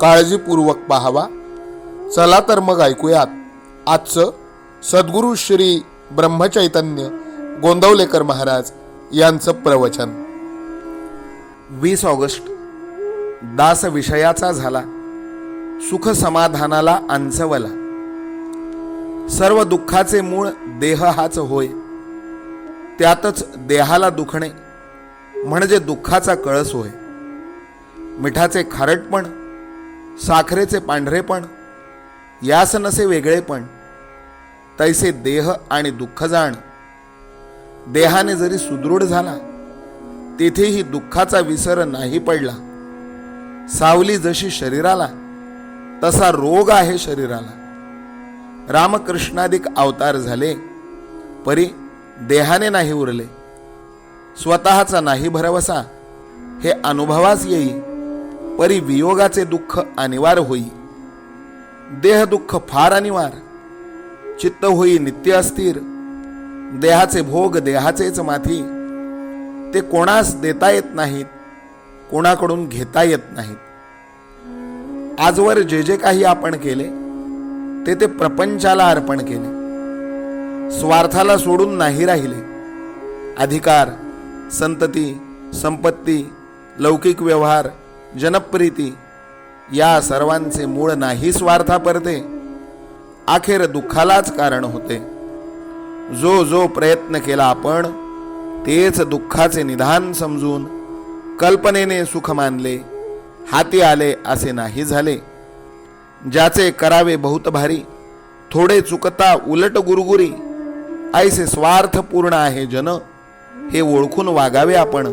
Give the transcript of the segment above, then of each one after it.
काळजीपूर्वक पाहावा. चला तर मग ऐकूयात. आजचं सद्गुरू श्री ब्रह्मचैतन्य गोंदवलेकर महाराज यांचं प्रवचन. वीस ऑगस्ट. दास विषयाचा झाला. सुख समाधानाला अंचवला. सर्व दुःखाचे मूळ देह हाच होय. त्यातच देहाला दुखणे म्हणजे दुःखाचा कळस होय. मिठाचे खारटपण साखरेचे पांढरेपण यास नसे वेगळेपण तैसे देह आणि दुःख जाण. देहाने जरी सुदृढ झाला तेथेही दुःखाचा विसर नाही पडला. सावली जशी शरीराला तसा रोग आहे शरीराला. रामकृष्णाधिक अवतार झाले परी देहाने नाही उरले. स्वतःचा नाही भरवसा हे अनुभवास येई. परी वियोगाचे दुःख अनिवार होई. देह दुःख फार अनिवार. चित्त होई नित्य अस्थिर. देहाचे भोग देहाचेच माथी. ते कोणास देता येत नाहीत कोणाकडून घेता येत नाहीत. आजवर जे जे काही आपण केले ते ते प्रपंचाला अर्पण केले. स्वार्थाला सोडून नाही राहिले. अधिकार संतती संपत्ती लौकिक व्यवहार जनप्रीती या सर्वांचे मूळ नाही स्वार्था परते. अखेर दुःखालाच कारण होते. जो जो प्रयत्न केला आपण तेच दुःखाचे निधान समजून कल्पनेने सुख मानले हाती आले असे नाही झाले. ज्याचे करावे बहुत भारी थोडे चुकता उलट गुरगुरी ऐसे स्वार्थपूर्ण आहे जन हे ओळखून वागावे आपण.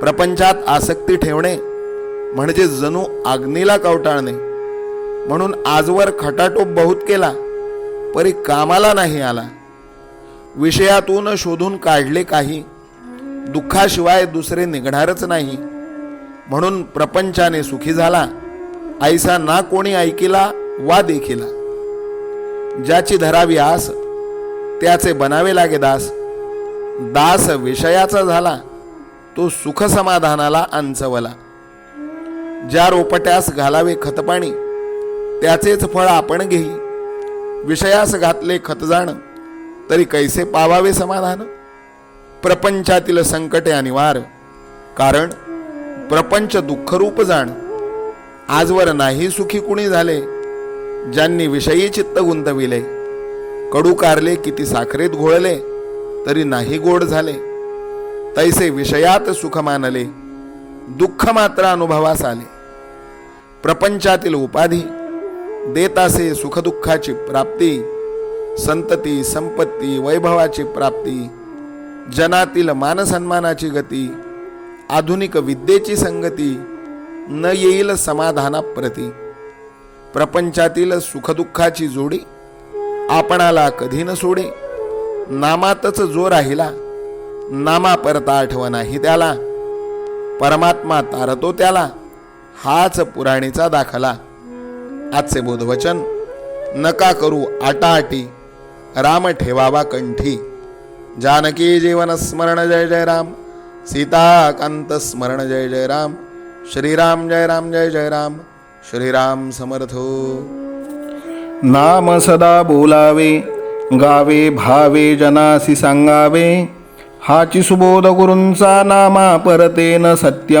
प्रपंचात आसक्ती ठेवणे म्हणजे जणू आग्नीला कवटाळणे. म्हणून आजवर खटाटोप बहुत केला परी कामाला नाही आला. विषयातून शोधून काढले काही दुःखाशिवाय दुसरे निघणारच नाही. म्हणून प्रपंचाने सुखी झाला आईसा ना कोणी ऐकिला वा देखिला. ज्याची धरावी आस त्याचे बनावे लागे दास. दास विषयाचा झाला तो सुख समाधानाला अंचवला. ज्या रोपट्यास घालावे खतपाणी त्याचेच फळ आपण घेई. विषयास घातले खत जाण तरी कैसे पावावे समाधान? प्रपंचातील संकटे अनिवार कारण प्रपंच दुःखरूप जाण. आजवर नाही सुखी कुणी झाले ज्यांनी विषयी चित्त गुंतविले. कडू कारले किती साखरेत घोळले तरी नाही गोड झाले. तैसे विषयात सुख मानले दुःख मात्र अनुभवास आले. प्रपंचातील उपाधी देतासे सुखदुःखाची प्राप्ती संतती संपत्ती वैभवाची प्राप्ती जनातील मानसन्मानाची गती आधुनिक विद्येची संगती न येईल समाधानाप्रती. प्रपंचातील सुखदुःखाची जोडी आपणाला कधी न सोडे नामातच जो राहिला नामा परता आठवण नाही त्याला परमात्मा तारतो त्याला हाच पुराणीचा दाखला. आजचे बोधवचन नका करू आटाआटी राम ठेवावा कंठी. जानकी जीवन स्मरण जय जय राम. सीताकांत स्मरण जय जय राम. श्रीराम जय राम जय जय राम. श्रीराम समर्थो. नाम सदा बोलावे गावे भावे जनासी सांगावे. हाची सुबोध गुरूंचा नामा परतेन सत्य